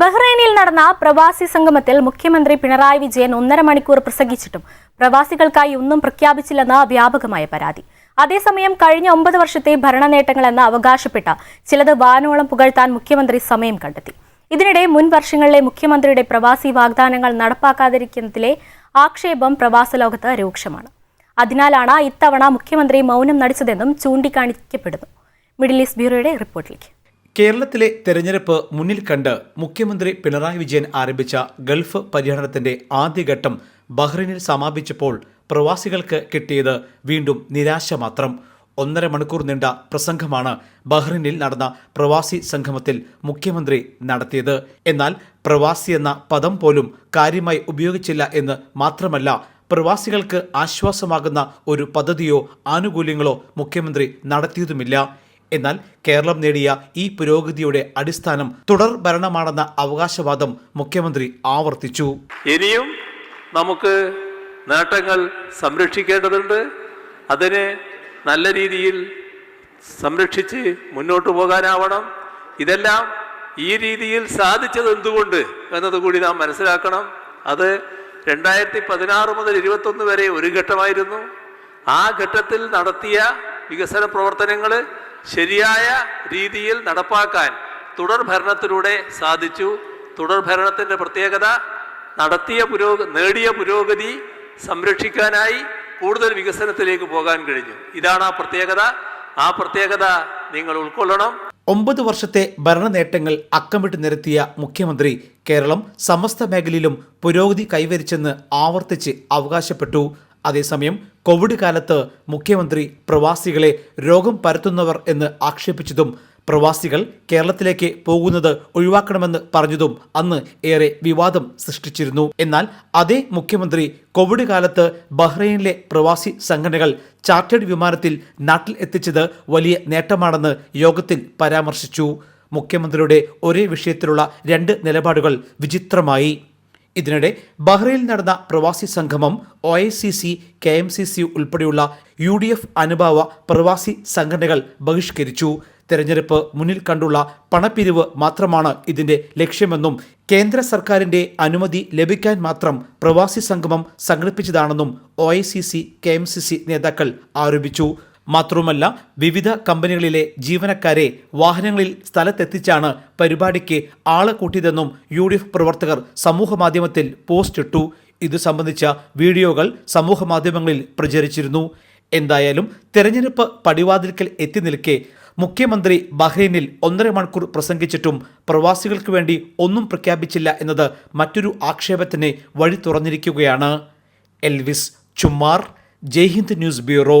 ബഹ്റൈനിൽ നടന്ന പ്രവാസി സംഗമത്തിൽ മുഖ്യമന്ത്രി പിണറായി വിജയൻ ഒന്നര മണിക്കൂർ പ്രസംഗിച്ചിട്ടും പ്രവാസികൾക്കായി ഒന്നും പ്രഖ്യാപിച്ചില്ലെന്ന വ്യാപകമായ പരാതി. അതേസമയം കഴിഞ്ഞ ഒമ്പത് വർഷത്തെ ഭരണ നേട്ടങ്ങളെന്ന് അവകാശപ്പെട്ട ചിലത് വാനോളം പുകഴ്ത്താൻ മുഖ്യമന്ത്രി സമയം കണ്ടെത്തി. ഇതിനിടെ മുൻ വർഷങ്ങളിലെ മുഖ്യമന്ത്രിയുടെ പ്രവാസി വാഗ്ദാനങ്ങൾ നടപ്പാക്കാതിരിക്കുന്നതിലെ ആക്ഷേപം പ്രവാസ ലോകത്ത് രൂക്ഷമാണ്. അതിനാലാണ് ഇത്തവണ മുഖ്യമന്ത്രി മൗനം നടിച്ചതെന്നും ചൂണ്ടിക്കാണിക്കപ്പെടുന്നു. മിഡിൽ ഈസ്റ്റ് ബ്യൂറോയുടെ റിപ്പോർട്ടിലേക്ക്. കേരളത്തിലെ തെരഞ്ഞെടുപ്പ് മുന്നിൽ കണ്ട് മുഖ്യമന്ത്രി പിണറായി വിജയൻ ആരംഭിച്ച ഗൾഫ് പര്യടനത്തിന്റെ ആദ്യഘട്ടം ബഹ്റിനിൽ സമാപിച്ചപ്പോൾ പ്രവാസികൾക്ക് കിട്ടിയത് വീണ്ടും നിരാശ മാത്രം. ഒന്നര മണിക്കൂർ നീണ്ട പ്രസംഗമാണ് ബഹ്റിനിൽ നടന്ന പ്രവാസി സംഗമത്തിൽ മുഖ്യമന്ത്രി നടത്തിയത്. എന്നാൽ പ്രവാസി എന്ന പദം പോലും കാര്യമായി ഉപയോഗിച്ചില്ല എന്ന് മാത്രമല്ല പ്രവാസികൾക്ക് ആശ്വാസമാകുന്ന ഒരു പദ്ധതിയോ ആനുകൂല്യങ്ങളോ മുഖ്യമന്ത്രി നടത്തിയതുമില്ല. എന്നാൽ കേരളം നേടിയ ഈ പുരോഗതിയുടെ അടിസ്ഥാനം തുടർ ഭരണമാണെന്ന അവകാശവാദം മുഖ്യമന്ത്രി ആവർത്തിച്ചു. ഇനിയും നമുക്ക് നേട്ടങ്ങൾ സംരക്ഷിക്കേണ്ടതുണ്ട്. അതിനെ നല്ല രീതിയിൽ സംരക്ഷിച്ച് മുന്നോട്ട് പോകാനാവണം. ഇതെല്ലാം ഈ രീതിയിൽ സാധിച്ചത് എന്തുകൊണ്ട് എന്നതുകൂടി നാം മനസ്സിലാക്കണം. അത് രണ്ടായിരത്തി പതിനാറ് മുതൽ ഇരുപത്തൊന്ന് വരെ ഒരു ഘട്ടമായിരുന്നു. ആ ഘട്ടത്തിൽ നടത്തിയ വികസന പ്രവർത്തനങ്ങൾ ശരിയായ രീതിയിൽ നടപ്പാക്കാൻ തുടർ ഭരണത്തിലൂടെ സാധിച്ചു. തുടർ ഭരണത്തിന്റെ പ്രത്യേകത നടത്തിയ പുരോ നേടിയ പുരോഗതി സംരക്ഷിക്കാനായി കൂടുതൽ വികസനത്തിലേക്ക് പോകാൻ കഴിഞ്ഞു. ഇതാണ് ആ പ്രത്യേകത. ആ പ്രത്യേകത നിങ്ങൾ ഉൾക്കൊള്ളണം. ഒമ്പത് വർഷത്തെ ഭരണ നേട്ടങ്ങൾ അക്കമിട്ട് നിരത്തിയ മുഖ്യമന്ത്രി കേരളം സമസ്ത മേഖലയിലും പുരോഗതി കൈവരിച്ചെന്ന് ആവർത്തിച്ച് അവകാശപ്പെട്ടു. അതേസമയം കോവിഡ് കാലത്ത് മുഖ്യമന്ത്രി പ്രവാസികളെ രോഗം പരത്തുന്നവർ എന്ന് ആക്ഷേപിച്ചതും പ്രവാസികൾ കേരളത്തിലേക്ക് പോകുന്നത് ഒഴിവാക്കണമെന്ന് പറഞ്ഞതും അന്ന് ഏറെ വിവാദം സൃഷ്ടിച്ചിരുന്നു. എന്നാൽ അതേ മുഖ്യമന്ത്രി കോവിഡ് കാലത്ത് ബഹ്റൈനിലെ പ്രവാസി സംഘടനകൾ ചാർട്ടേഡ് വിമാനത്തിൽ നാട്ടിൽ എത്തിച്ചത് വലിയ നേട്ടമാണെന്ന് യോഗത്തിൽ പരാമർശിച്ചു. മുഖ്യമന്ത്രിയുടെ ഒരേ വിഷയത്തിലുള്ള രണ്ട് നിലപാടുകൾ വിചിത്രമായി. ഇതിനിടെ ബഹ്റൈനിൽ നടന്ന പ്രവാസി സംഗമം O I C C K M C C ഉൾപ്പെടെയുള്ള യു ഡി എഫ് അനുഭാവ പ്രവാസി സംഘടനകൾ ബഹിഷ്കരിച്ചു. തെരഞ്ഞെടുപ്പ് മുന്നിൽ കണ്ടുള്ള പണപ്പിരിവ് മാത്രമാണ് ഇതിന്റെ ലക്ഷ്യമെന്നും കേന്ദ്ര സർക്കാരിന്റെ അനുമതി ലഭിക്കാൻ മാത്രം പ്രവാസി സംഗമം സംഘടിപ്പിച്ചതാണെന്നും O I C C K M C C നേതാക്കൾ ആരോപിച്ചു. മാത്രവുമല്ല വിവിധ കമ്പനികളിലെ ജീവനക്കാരെ വാഹനങ്ങളിൽ സ്ഥലത്തെത്തിച്ചാണ് പരിപാടിക്ക് ആളെ കൂട്ടിയതെന്നും യു ഡി എഫ് പ്രവർത്തകർ സമൂഹമാധ്യമത്തിൽ പോസ്റ്റ് ഇട്ടു. ഇത് സംബന്ധിച്ച വീഡിയോകൾ സമൂഹമാധ്യമങ്ങളിൽ പ്രചരിച്ചിരുന്നു. എന്തായാലും തെരഞ്ഞെടുപ്പ് പടിവാതിൽക്കൽ എത്തി നിൽക്കെ മുഖ്യമന്ത്രി ബഹ്റൈനിൽ ഒന്നര മണിക്കൂർ പ്രസംഗിച്ചിട്ടും പ്രവാസികൾക്ക് വേണ്ടി ഒന്നും പ്രഖ്യാപിച്ചില്ല എന്നത് മറ്റൊരു ആക്ഷേപത്തിന് വഴി തുറന്നിരിക്കുകയാണ്. Elvis Chummar Jaihind news bureau